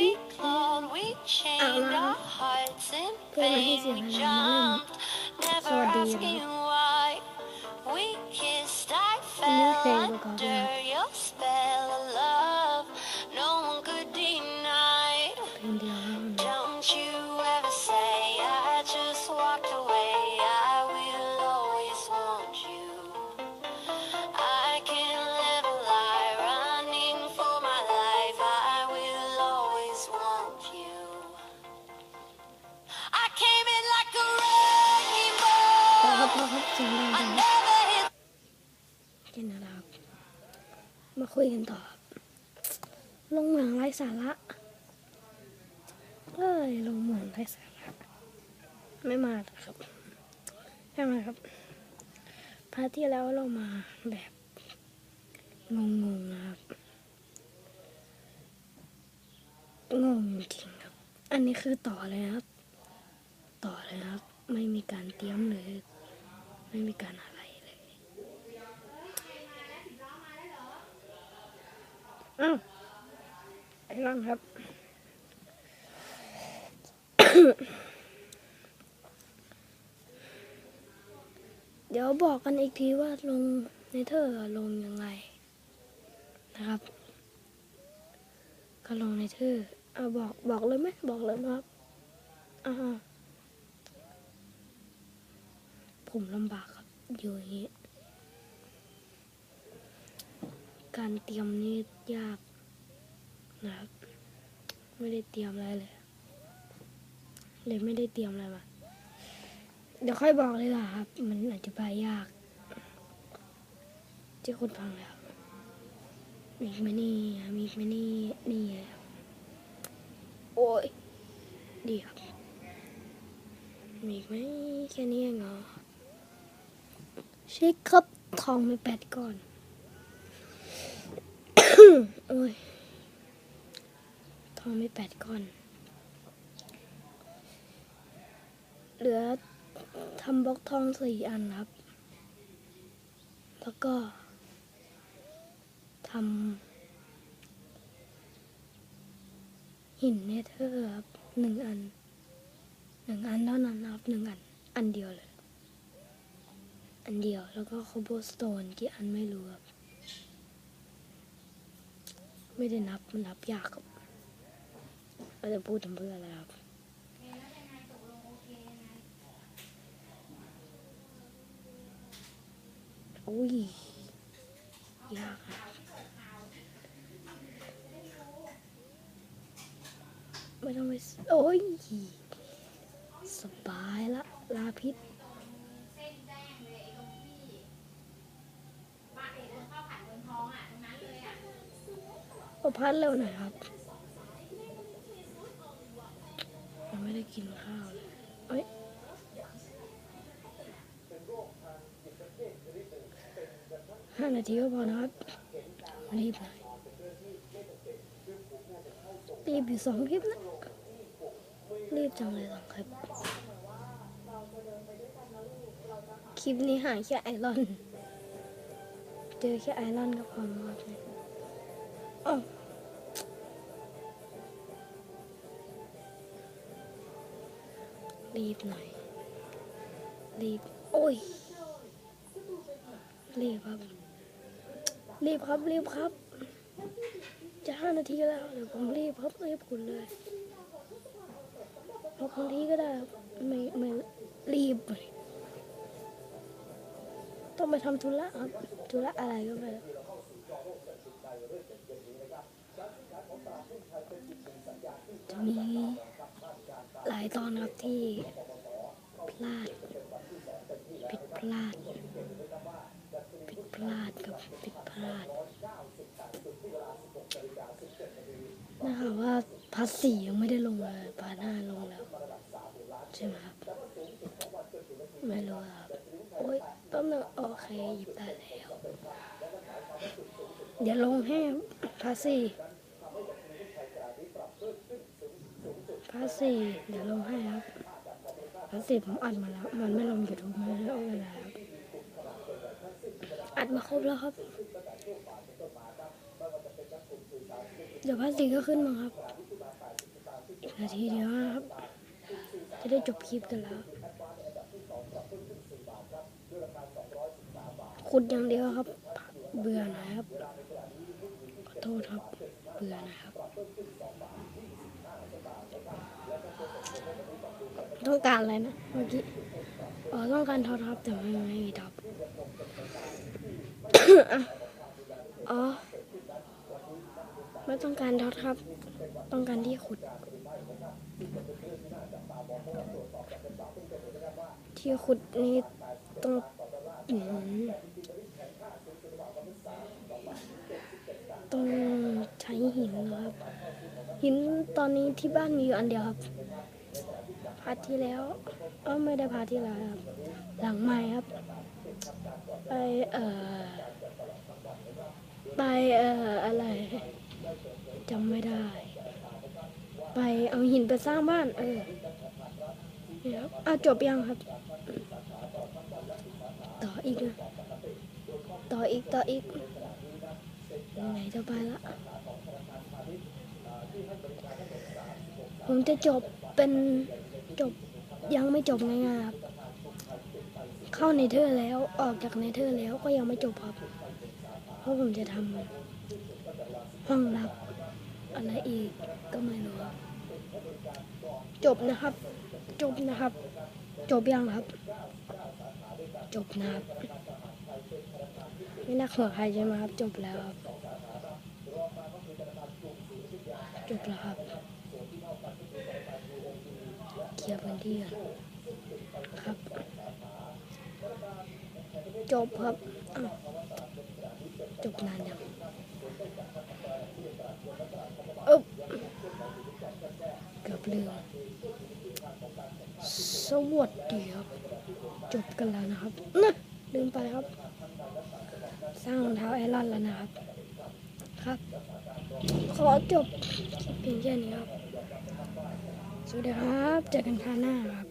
we clawed, we chained our hearts in pain. We jumped, never asking why. We kissed, I fell under your spell สียงดัง I จันนะครับมาคุยกันต่อ ลงเหมืองไร้สาระเอ้ยลงเหมืองไร้สาระไม่มาหรอกครับไม่มาครับพาร์ทที่แล้วเรามาแบบงงๆนะครับงงจริงครับ อันนี้คือต่อเลยครับ ต่อเลยครับ ไม่มีการเตรียมเลย ไม่มีการอะไรเลยอ้าวไอ้ร่างครับ เดี๋ยวบอกกันอีกทีว่าลงในเธอร์ลงยังไง นะครับ ก็ลงในเธอร์เอาบอกบอกเลยไหมบอกเลยไหมครับอ่า ผมลำบากครับอยู่อย่างนี้ การเตรียมนี่ยากนะครับ ไม่ได้เตรียมอะไรเลยเลยไม่ได้เตรียมอะไรมาเดี๋ยวค่อยบอกเลยล่ะครับ มันอธิบายยากที่คุณฟังแล้วมีอีกไหมนี่มีอีกไหมนี่นี่ครับโอ้ยดีครับมีอีกไหมแค่นี้เองเหรอ เช็คครับทองไปแปดก้อน โอ้ย ทองไม่แปดก้อน เหลือทำบล็อกทองสี่อันครับ แล้วก็ทำหินเนเธอร์ครับหนึ่งอันหนึ่งอันเท่านั้นครับหนึ่งอัน อันเดียวเลย อันเดียว แล้วก็โคโบสโตนกี่อันไม่รู้ครับไม่ได้นับ มันนับยากครับเราจะพูดทำเพื่ออะไรครับโอ้ย ยากอะไม่ต้องไปสโอ้ย สบายละ ลาพิษ พัดเร็วหน่อยครับยังไม่ได้กินข้าวเลยเอ้ยห้านาทีก็พอนะครับรีบหน่อยรีบอยู่สองคลิปนะ รีบจังเลยสองคลิป คลิปนี้หายแค่ไอรอน เจอแค่ไอรอนก็พอแล้วครับเรีบหน่อย รีบ โอ้ย รีบครับ รีบครับ รีบครับ จะห้านาทีแล้วเดี๋ยวผมรีบครับรีบคุณเลยเอาบางทีก็ได้ไม่ไม่รีบ ต้องไปทำธุระครับธุระอะไรก็ไม่รู้ จะมีหลายตอนครับที่พลาดผิดพลาดผิดพลาดกับผิดพลาดนะคะว่าพาร์ทสี่ยังไม่ได้ลงเลยพาร์ทห้าลงแล้วใช่ไหมครับไม่รู้ครับโอ๊ยแป๊บนึงโอเคหยิบได้แล้ว เดี๋ยวลงให้พาร์ทสี่าสี่เดี๋ยวลงให้ครับพาสี่ผมอัดมาแล้ว มันไม่ลงยูทูบไม่ได้เอาเวลาครับอัดมาครบแล้วครับ เดี๋ยวพาสี่ก็ขึ้นมาครับนาทีเดียวครับ จะได้จบคลิปกันแล้ว ขุดอย่างเดียวครับ เบื่อหน่อยครับ ขอโทษครับ เบื่อนะครับ ต้องการอะไรนะเมื่อกี้อ๋อต้องการท็อปครับแต่ไม่ไม่มีท็อปอ๋อไม่ต้องการท็อปครับต้องการที่ขุด ที่ขุดนี่ต้องอืมต้องใช้หินนะครับหินตอนนี้ที่บ้านมีอยู่อันเดียวครับ พาร์ทที่แล้วเออไม่ได้พาร์ทที่แล้วครับ หลังใหม่ครับ ไปเอ่อไปเอ่ออะไรจำไม่ได้ ไปเอาหินไปสร้างบ้าน เออนี่ครับเอะจบยังครับ ต่ออีกนะต่ออีกต่ออีกไหนจะไปละผมจะจบเป็น จบยังไม่จบง่ายๆครับ เข้าในเธอร์แล้วออกจากในเธอร์แล้วก็ยังไม่จบครับ เพราะผมจะทำห้องลับ อะไรอีกก็ไม่รู้จบนะครับ จบนะครับ จบยังครับ จบนะครับไม่น่าหัวใครใช่ไหมครับ จบแล้วครับจบแล้วครับ ลียร์พื้นที่ครับ จบครับจบนานยังอึ๊บเกือบลืมสวัสดีครับ จบกันแล้วนะครับนะลืมไปครับ สร้างรองเท้าไอรอนแล้วนะครับ ครับ ขอจบเพียงแค่นี้ครับ สวัสดีครับ เจอกันคราวหน้าครับ